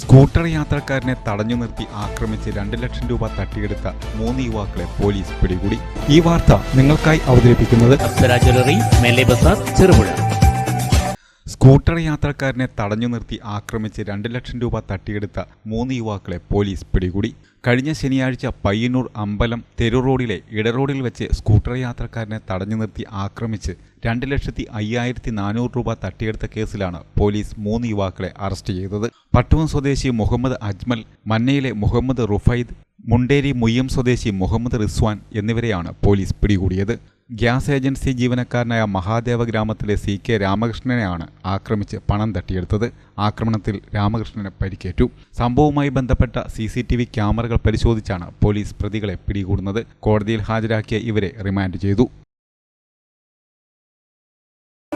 Scooter യാത്രക്കാരനെ തടഞ്ഞു നിർത്തി ആക്രമിച്ച് രണ്ട് ലക്ഷം രൂപ തട്ടിയെടുത്ത മൂന്ന് യുവാക്കളെ പോലീസ് പിടികൂടി. ഈ വാർത്ത നിങ്ങൾക്കായി അവതരിപ്പിക്കുന്നത് ചെറുപുഴ. സ്കൂട്ടർ യാത്രക്കാരനെ തടഞ്ഞു നിർത്തി ആക്രമിച്ച് രണ്ട് ലക്ഷം രൂപ തട്ടിയെടുത്ത മൂന്ന് യുവാക്കളെ പോലീസ് പിടികൂടി. കഴിഞ്ഞ ശനിയാഴ്ച പയ്യന്നൂർ അമ്പലം തെരു റോഡിലെ ഇടറോഡിൽ വെച്ച് സ്കൂട്ടർ യാത്രക്കാരനെ തടഞ്ഞു നിർത്തി ആക്രമിച്ച് രണ്ട് ലക്ഷത്തി അയ്യായിരത്തി നാനൂറ് രൂപ തട്ടിയെടുത്ത കേസിലാണ് പോലീസ് മൂന്ന് യുവാക്കളെ അറസ്റ്റ് ചെയ്തത്. പട്ടുവം സ്വദേശി മുഹമ്മദ് അജ്മൽ മന്നയിലെ മുഹമ്മദ് റുഫൈദ് മുണ്ടേരി മുയ്യം സ്വദേശി മുഹമ്മദ് റിസ്വാൻ എന്നിവരെയാണ് പോലീസ് പിടികൂടിയത്. ഗ്യാസ് ഏജൻസി ജീവനക്കാരനായ മഹാദേവ ഗ്രാമത്തിലെ സി കെ രാമകൃഷ്ണനെയാണ് ആക്രമിച്ച് പണം തട്ടിയെടുത്തത്. ആക്രമണത്തിൽ രാമകൃഷ്ണന് പരിക്കേറ്റു. സംഭവവുമായി ബന്ധപ്പെട്ട സി സി ടി വി ക്യാമറകൾ പരിശോധിച്ചാണ് പോലീസ് പ്രതികളെ പിടികൂടുന്നത്. കോടതിയിൽ ഹാജരാക്കിയ ഇവരെ റിമാൻഡ് ചെയ്തു.